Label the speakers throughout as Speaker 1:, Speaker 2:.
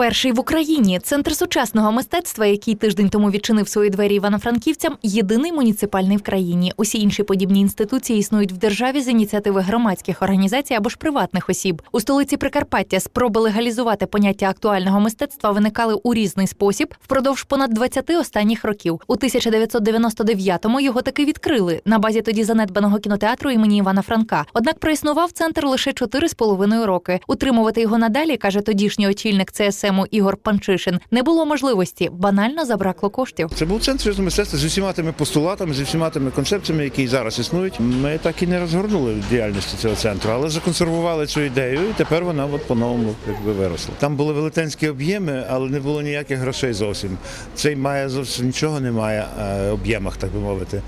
Speaker 1: Перший в Україні центр сучасного мистецтва, який тиждень тому відчинив свої двері івано-франківцям, єдиний муніципальний в країні. Усі інші подібні інституції існують в державі з ініціативи громадських організацій або ж приватних осіб. У столиці Прикарпаття спроби легалізувати поняття актуального мистецтва виникали у різний спосіб впродовж понад 20 останніх років. У 1999-му його таки відкрили на базі тоді занедбаного кінотеатру імені Івана Франка. Однак проіснував центр лише 4,5 роки. Утримувати його надалі, каже тодішній очільник ЦСМу Ігор Панчишин, не було можливості, банально забракло коштів.
Speaker 2: Це був центр сучасного мистецтва з усіма тими постулатами, з усіма тими концепціями, які зараз існують. Ми так і не розгорнули діяльності цього центру, але законсервували цю ідею, і тепер вона от по-новому якби виросла. Там були велетенські об'єми, але не було ніяких грошей зовсім. Цей має зовсім нічого немає е, об'ємах, так би мовити.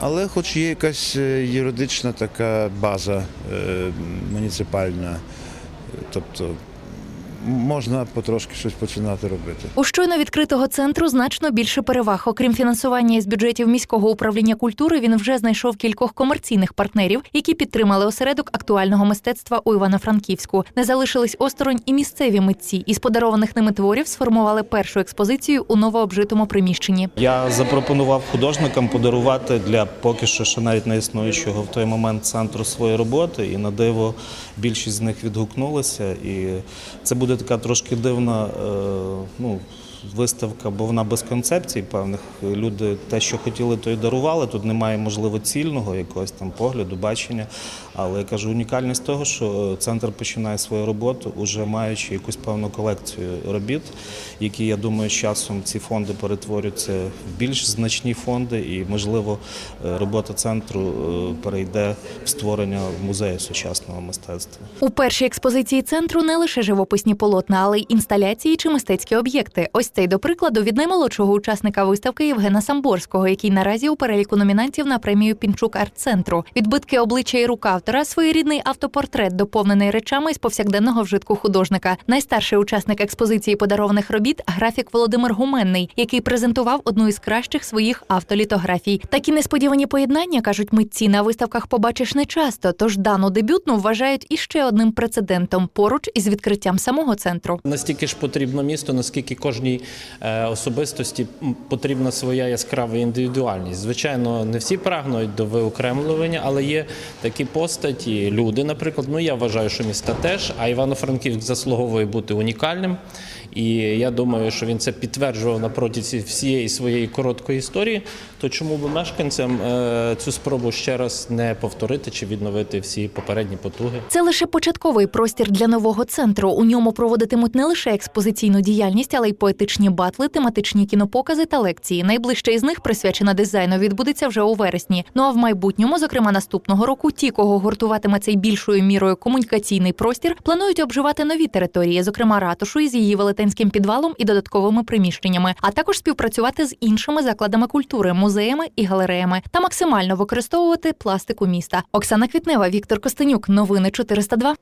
Speaker 2: Але хоч є якась е, юридична така база е, муніципальна, тобто можна потрошки щось починати робити.
Speaker 1: У щойно відкритого центру значно більше переваг. Окрім фінансування із бюджетів міського управління культури, він вже знайшов кількох комерційних партнерів, які підтримали осередок актуального мистецтва у Івано-Франківську. Не залишились осторонь і місцеві митці. Із подарованих ними творів сформували першу експозицію у новообжитому приміщенні.
Speaker 3: Я запропонував художникам подарувати для поки що ще навіть не існуючого в той момент центру свої роботи, і на диво більшість з них відгукнулися. І це буде така трошки дивна е, ну, виставка, бо вона без концепцій певних. Люди те, що хотіли, то й дарували. Тут немає, можливо, цільного якогось там погляду, бачення. Але я кажу, унікальність того, що центр починає свою роботу, уже маючи якусь певну колекцію робіт, які, я думаю, з часом ці фонди перетворюються в більш значні фонди, і, можливо, е, робота центру е, перейде в створення музею сучасного мистецтва.
Speaker 1: У першій експозиції центру не лише живописні полотна, але й інсталяції чи мистецькі об'єкти. Ось цей, до прикладу, від наймолодшого учасника виставки Євгена Самборського, який наразі у переліку номінантів на премію Пінчук арт-центру. Відбитки обличчя і рук автора, своєрідний автопортрет, доповнений речами із повсякденного вжитку художника. Найстарший учасник експозиції подарованих робіт графік Володимир Гуменний, який презентував одну із кращих своїх автолітографій. Такі несподівані поєднання кажуть митці на виставках побачиш не часто. Тож дану дебютну вважають іще одним прецедентом поруч із відкриттям самого центру.
Speaker 4: Настільки ж потрібно місто, наскільки кожній особистості потрібна своя яскрава індивідуальність. Звичайно, не всі прагнуть до виокремлювання, але є такі постаті, люди, наприклад. Ну я вважаю, що міста теж, а Івано-Франківськ заслуговує бути унікальним. І я думаю, що він це підтверджував на протязі всієї своєї короткої історії. То чому би мешканцям е, цю спробу ще раз не повторити чи відновити всі попередні потуги?
Speaker 1: Це лише початковий простір для нового центру. У ньому проводитимуть не лише експозиційну діяльність, але й поетичні батли, тематичні кінопокази та лекції. Найближча із них присвячена дизайну відбудеться вже у вересні. Ну а в майбутньому, зокрема наступного року, ті, кого гуртуватиме цей більшою мірою комунікаційний простір, планують обживати нові території, зокрема ратушу із її велетенським підвалом і додатковими приміщеннями, а також співпрацювати з іншими закладами культури, музеями і галереями та максимально використовувати пластику міста. Оксана Квітнева, Віктор Костенюк. Новини 402.